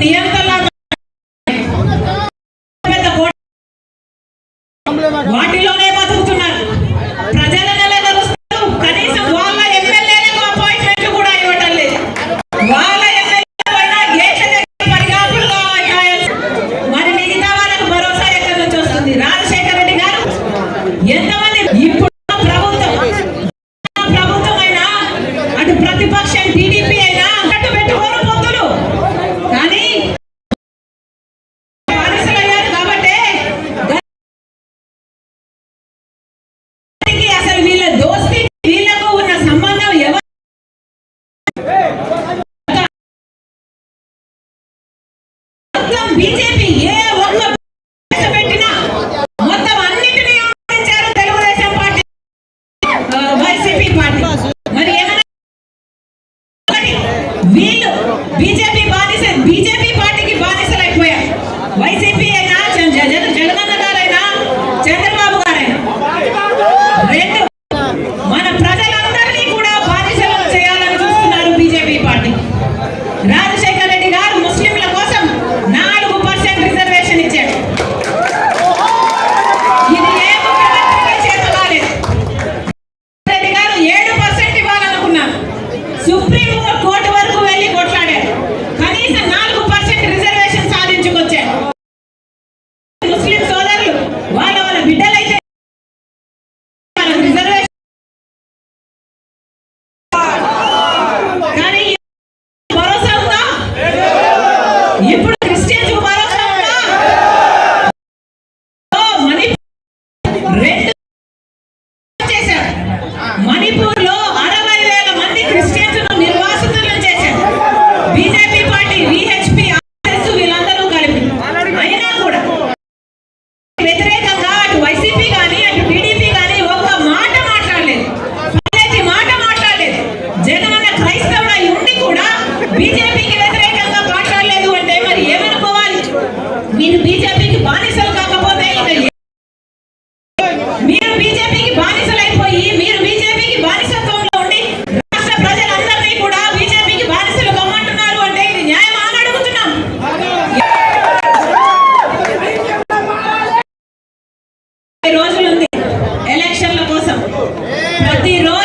నియంత్రణ వాటిలోనే बीजेपी बानी से बीजेपी బీజేపీకి వ్యతిరేకంగా మాట్లాడలేదు అంటే మరి ఏమనుకోవాలి? మీరు బీజేపీకి బానిసలు కాకపోతే మీరు బీజేపీకి బానిసలు అయిపోయి మీరు బీజేపీకి బానిసత్వంలో ఉండి రాష్ట్ర ప్రజలందరినీ కూడా బీజేపీకి బానిసలు కమ్మంటున్నారు అంటే ఇది న్యాయమా అని అడుగుతున్నాం. రోజులుంది ఎలక్షన్ల కోసం. ప్రతిరోజు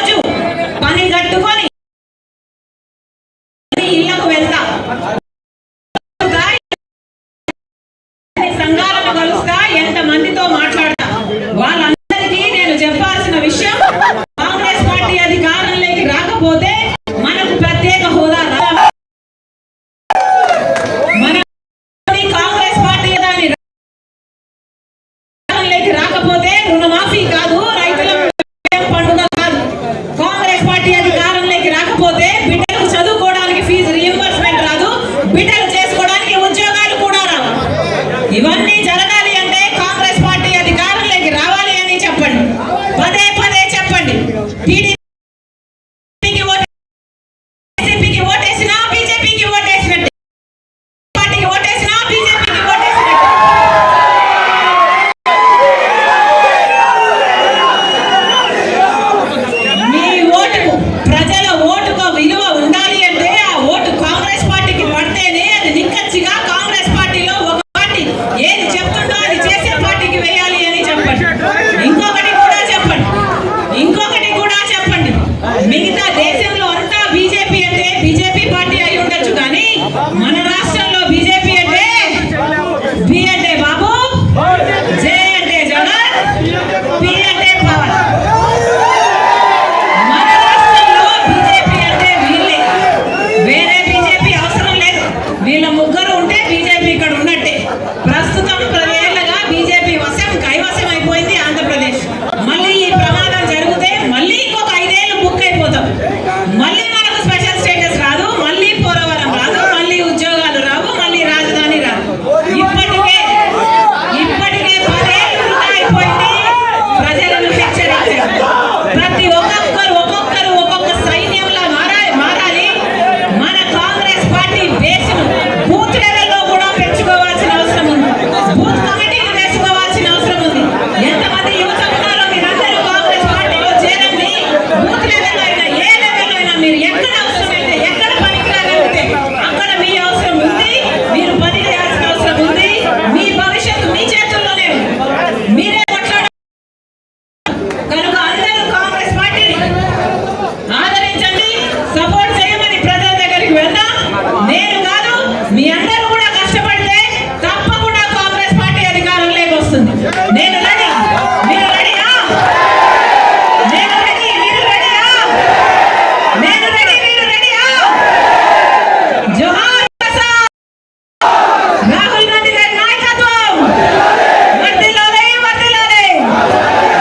మిగతా